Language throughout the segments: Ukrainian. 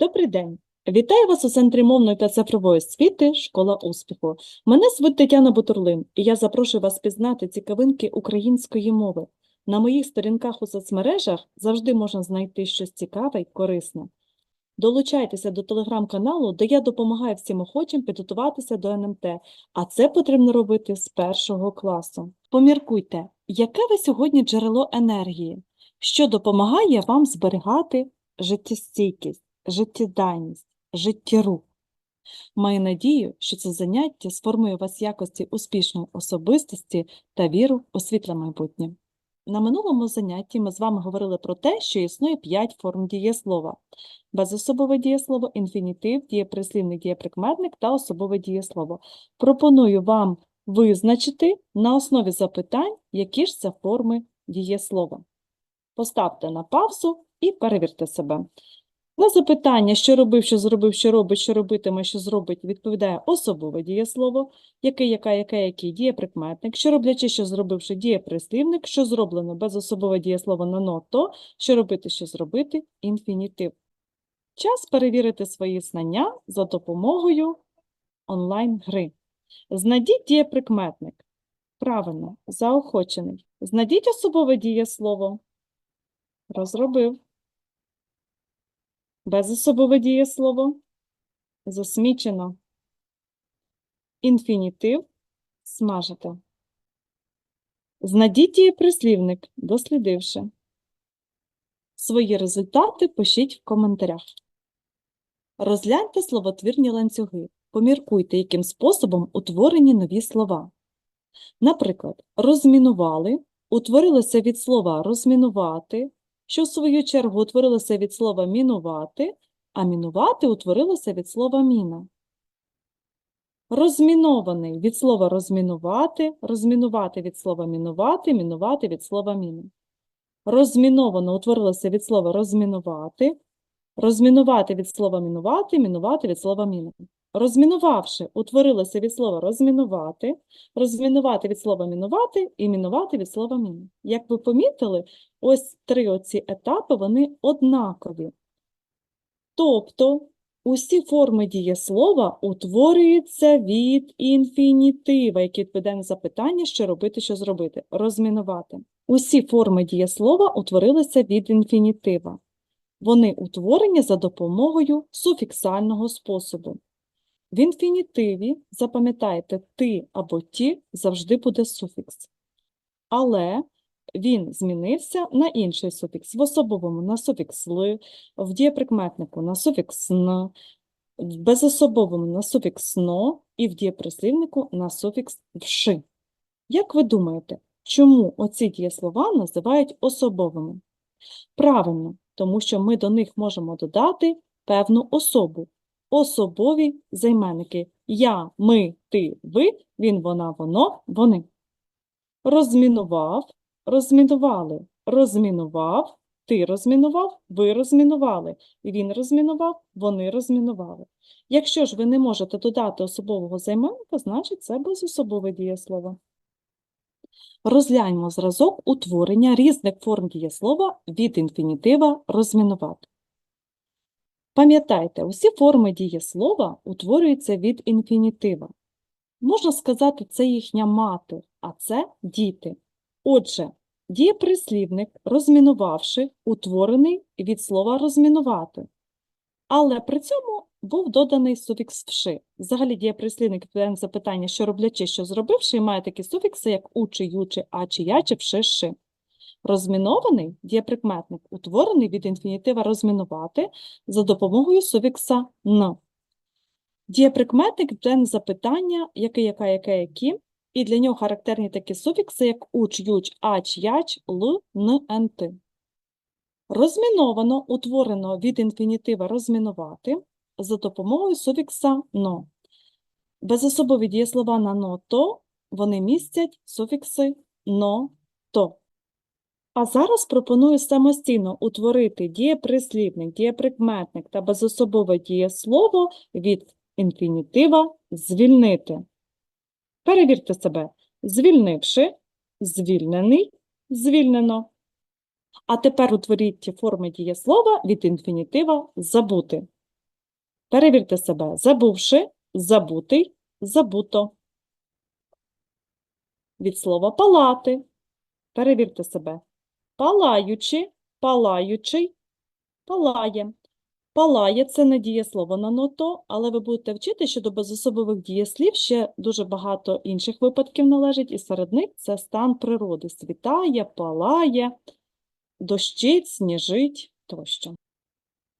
Добрий день! Вітаю вас у Центрі мовної та цифрової освіти Школа успіху. Мене звуть Тетяна Бутурлин, і я запрошую вас пізнати цікавинки української мови. На моїх сторінках у соцмережах завжди можна знайти щось цікаве й корисне. Долучайтеся до телеграм-каналу, де я допомагаю всім охочим підготуватися до НМТ, а це потрібно робити з першого класу. Поміркуйте, яке ви сьогодні джерело енергії, що допомагає вам зберігати життєстійкість, життєдайність, життєрух. Маю надію, що це заняття сформує вас якості успішної особистості та віру у світле майбутнє. На минулому занятті ми з вами говорили про те, що існує 5 форм дієслова. Безособове дієслово, інфінітив, дієприслівник, дієприкметник та особове дієслово. Пропоную вам визначити на основі запитань, які ж це форми дієслова. Поставте на паузу і перевірте себе. На запитання, що робив, що зробив, що робить, що робитиме, що зробить, відповідає особове дієслово, який, яка, яке, який дієприкметник, що роблячи, що зробивши, дієприслівник, що зроблено безособове дієслово на но, то, що робити, що зробити, інфінітив. Час перевірити свої знання за допомогою онлайн-гри. Знайдіть дієприкметник. Правильно, заохочений. Знайдіть особове дієслово. Розробив. Безособове дієслово. Засмічено. Інфінітив. Смажити. Знайдіть дієприслівник, дослідивши. Свої результати пишіть в коментарях. Розгляньте словотвірні ланцюги. Поміркуйте, яким способом утворені нові слова. Наприклад, розмінували утворилося від слова розмінувати, що в свою чергу утворилося від слова мінувати, а мінувати утворилося від слова міна. Розмінований від слова розмінувати, розмінувати від слова мінувати, мінувати від слова міни. Розміновано утворилося від слова розмінувати, розмінувати від слова мінувати, мінувати від слова міни. Розмінувавши, утворилося від слова розмінувати, розмінувати від слова мінувати і мінувати від слова міни. Як ви помітили, ось три оці етапи, вони однакові. Тобто, усі форми дієслова утворюються від інфінітива, який відповідає на запитання, що робити, що зробити. Розмінувати. Усі форми дієслова утворилися від інфінітива. Вони утворені за допомогою суфіксального способу. В інфінітиві, запам'ятайте, ти або ті завжди буде суфікс. Але він змінився на інший суфікс. В особовому на суфікс ли, в дієприкметнику на суфікс н, в безособовому на суфікс но і в дієприслівнику на суфікс вши. Як ви думаєте, чому оці дієслова називають особовими? Правильно, тому що ми до них можемо додати певну особу особові займенники я, ми, ти, ви, він, вона, воно, вони. Розмінував, розмінували, розмінував, ти розмінував, ви розмінували, він розмінував, вони розмінували. Якщо ж ви не можете додати особового займенника, значить це безособове дієслово. Розгляньмо зразок утворення різних форм дієслова від інфінітива розмінувати. Пам'ятайте, усі форми дієслова утворюються від інфінітива. Можна сказати, це їхня мати, а це діти. Отже, дієприслівник, розмінувавши, утворений від слова розмінувати. Але при цьому був доданий суфікс вши. Взагалі дієприслівник відповідає на запитання, що роблячи, що зробивши, і має такі суфікси, як у, чи, ю, чи, а, чи, я, чи, вши, ши. Розмінований дієприкметник утворений від інфінітива розмінувати за допомогою суфікса «н». Дієприкметник відповідає запитання, яке, яка, яке, які, і для нього характерні такі суфікси, як уч, юч, ач, яч, л, н, н, т. Розміновано утворено від інфінітива розмінувати за допомогою суфікса «но». Безособові дієслова на «но», «то» вони містять суфікси «но», «то». А зараз пропоную самостійно утворити дієприслівник, дієприкметник та безособове дієслово від інфінітива звільнити. Перевірте себе. Звільнивши, звільнений, звільнено. А тепер утворіть форми дієслова від інфінітива забути. Перевірте себе. Забувши, забутий, забуто. Від слова палати. Перевірте себе. Палаючи, палаючий, палає. Палає це не дієслово на ното, але ви будете вчити, що до безособових дієслів ще дуже багато інших випадків належить, і серед них це стан природи. Світає, палає, дощить, сніжить тощо.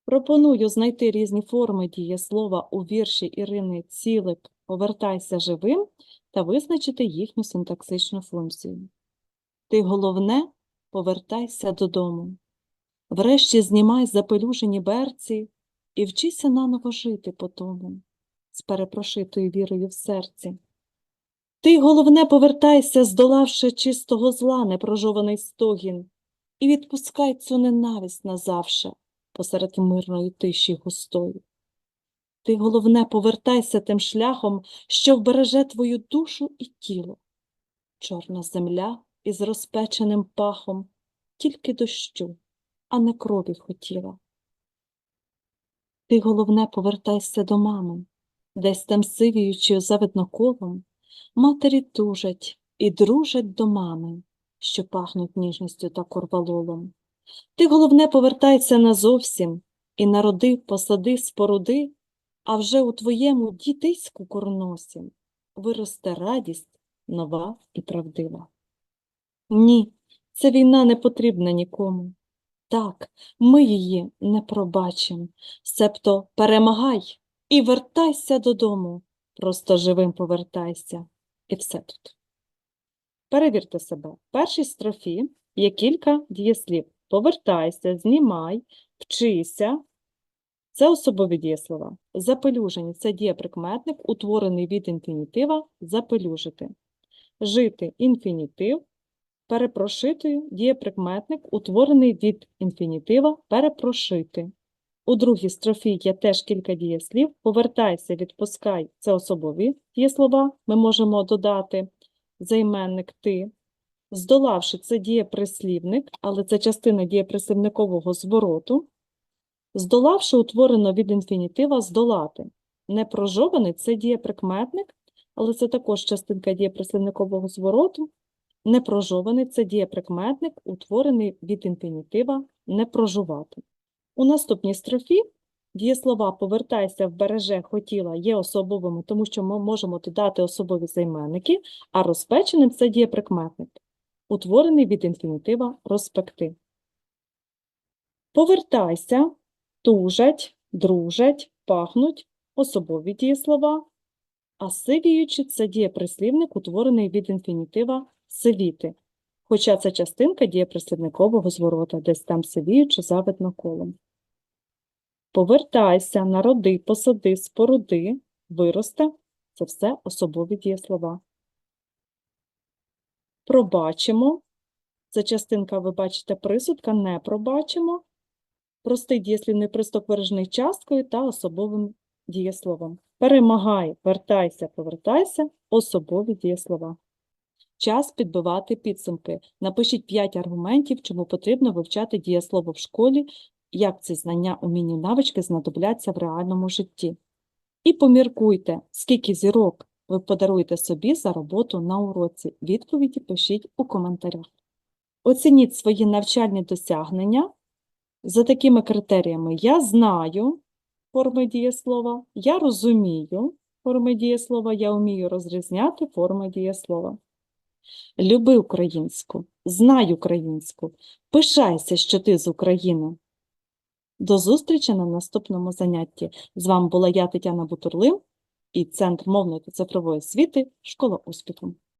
Пропоную знайти різні форми дієслова у вірші Ірини Цілик «Повертайся живим» та визначити їхню синтаксичну функцію. Ти головне – повертайся додому. Врешті знімай запелюжені берці і вчися наново жити по тому, з перепрошитою вірою в серці. Ти, головне, повертайся, здолавши чистого зла непрожований стогін, і відпускай цю ненависть назавше посеред мирної тиші густої. Ти, головне, повертайся тим шляхом, що вбереже твою душу і тіло. Чорна земля із розпеченим пахом, тільки дощу а не крові хотіла. Ти, головне, повертайся до мами, десь там сивіючи за видноколом, матері тужать і дружать до мами, що пахнуть ніжністю та корвалолом. Ти, головне, повертайся назовсім і народи, посади, споруди, а вже у твоєму дітиську курносі виросте радість нова і правдива. Ні, ця війна не потрібна нікому. Так, ми її не пробачимо. Себто перемагай і вертайся додому. Просто живим повертайся. І все тут. Перевірте себе. В першій строфі є кілька дієслів. Повертайся, знімай, вчися. Це особові дієслова. Запелюжені – це дієприкметник, утворений від інфінітива запелюжити. Жити – інфінітив, Перепрошитою дієприкметник, утворений від інфінітива перепрошити. У другій строфі є теж кілька дієслів. Повертайся, відпускай це особові дієслова. Ми можемо додати займенник ти. Здолавши це дієприслівник, але це частина дієприслівникового звороту. Здолавши утворено від інфінітива здолати. Непрожований це дієприкметник, але це також частинка дієприслівникового звороту. Непрожований це дієприкметник, утворений від інфінітива не прожувати. У наступній строфі дієслова повертайся, вбереже, хотіла є особовими, тому що ми можемо додати особові займенники, а розпеченим це дієприкметник, утворений від інфінітива розпекти. Повертайся, тужать, дружать, пахнуть особові дієслова, а сивіючи це дієприслівник, утворений від інфінітива сивіти, хоча це частинка дієприслівникового зворота, десь там сивіючи завидно колом. Повертайся, народи, посади, споруди, виросте – це все особові дієслова. Пробачимо. Це частинка, ви бачите, присудка, не пробачимо. Простий дієслівний приступ виражений часткою та особовим дієсловом. Перемагай, вертайся, повертайся особові дієслова. Час підбивати підсумки. Напишіть 5 аргументів, чому потрібно вивчати дієслово в школі, як ці знання, уміння, навички знадобляться в реальному житті. І поміркуйте, скільки зірок ви подаруєте собі за роботу на уроці. Відповіді пишіть у коментарях. Оцініть свої навчальні досягнення. За такими критеріями я знаю форми дієслова, я розумію форми дієслова, я вмію розрізняти форми дієслова. Люби українську, знай українську, пишайся, що ти з України. До зустрічі на наступному занятті. З вами була я, Тетяна Бутурлин, і Центр мовної та цифрової освіти Школа успіху.